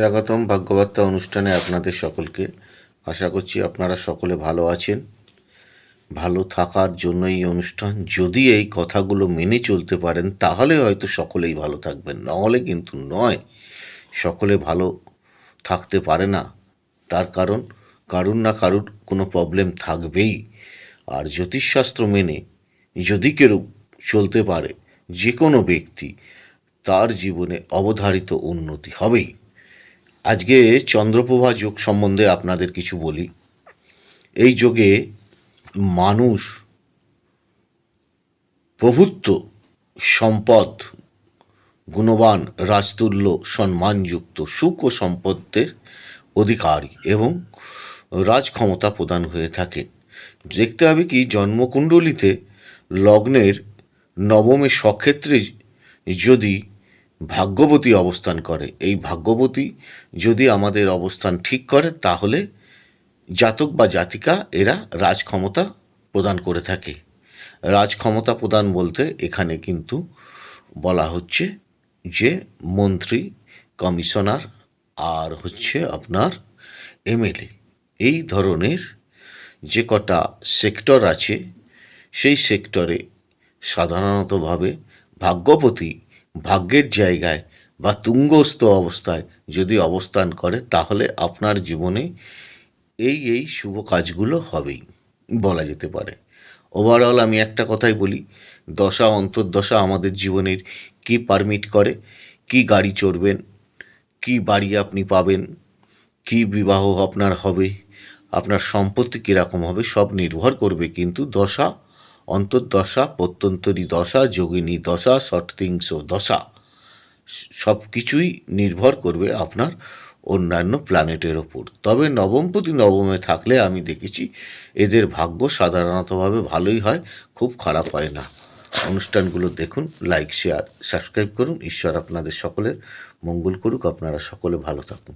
স্বাগতম ভাগ্যবার্তা অনুষ্ঠানে আপনাদের সকলকে। আশা করছি আপনারা সকলে ভালো আছেন। ভালো থাকার জন্য এই অনুষ্ঠান। যদি এই কথাগুলো মেনে চলতে পারেন, তাহলে হয়তো সকলেই ভালো থাকবেন। নাহলে কিন্তু নয়, সকলে ভালো থাকতে পারে না। তার কারণ, কারুর না কারুর কোনো প্রবলেম থাকবেই। আর জ্যোতিষশাস্ত্র মেনে যদি কেউ চলতে পারে, যে কোনো ব্যক্তি তার জীবনে অবধারিত উন্নতি হবেই। আজকে চন্দ্রপ্রভা যোগ সম্বন্ধে আপনাদের কিছু বলি। এই যোগে মানুষ প্রভুত্ব, সম্পদ, গুণবান, রাজতুল্য, সম্মানযুক্ত, সুখ ও সম্পদের অধিকারী এবং রাজক্ষমতা প্রদান হয়ে থাকে। দেখতে হবে কি, জন্মকুণ্ডলিতে লগ্নের নবমে সক্ষেত্রে যদি ভাগ্যবতী অবস্থান করে। এই ভাগ্যবতী যদি আমাদের অবস্থান ঠিক করে, তাহলে জাতক বা জাতিকা এরা রাজক্ষমতা প্রদান করে থাকে। রাজক্ষমতা প্রদান বলতে এখানে কিন্তু বলা হচ্ছে যে মন্ত্রী, কমিশনার আর হচ্ছে আপনার এমএলএ। এই ধরনের যে কটা সেক্টর আছে, সেই সেক্টরে সাধারণতভাবে ভাগ্যপতি ভাগ্যের জায়গায় বা তুঙ্গস্থ অবস্থায় যদি অবস্থান করে, তাহলে আপনার জীবনে এই এই শুভ কাজগুলো হবেই, বলা যেতে পারে। ওভারঅল আমি একটা কথাই বলি, দশা, অন্তর্দশা আমাদের জীবনের কি পারমিট করে, কি গাড়ি চড়বেন, কি বাড়ি আপনি পাবেন, কি বিবাহ আপনার হবে, আপনার সম্পত্তি কীরকম হবে, সব নির্ভর করবে কিন্তু দশা অন্তর্দশা, প্রত্যন্তরী দশা, যোগিনী দশা ষট্টিংশ দশা। সব কিছুই নির্ভর করবে আপনার অন্যান্য প্ল্যানেটের ওপর। তবে নবমপতি নবমে থাকলে আমি দেখেছি এদের ভাগ্য সাধারণতভাবে ভালোই হয়, খুব খারাপ হয় না। অনুষ্ঠানগুলো দেখুন লাইক শেয়ার সাবস্ক্রাইব করুন। ঈশ্বর আপনাদের সকলের মঙ্গল করুক। আপনারা সকলে ভালো থাকুন।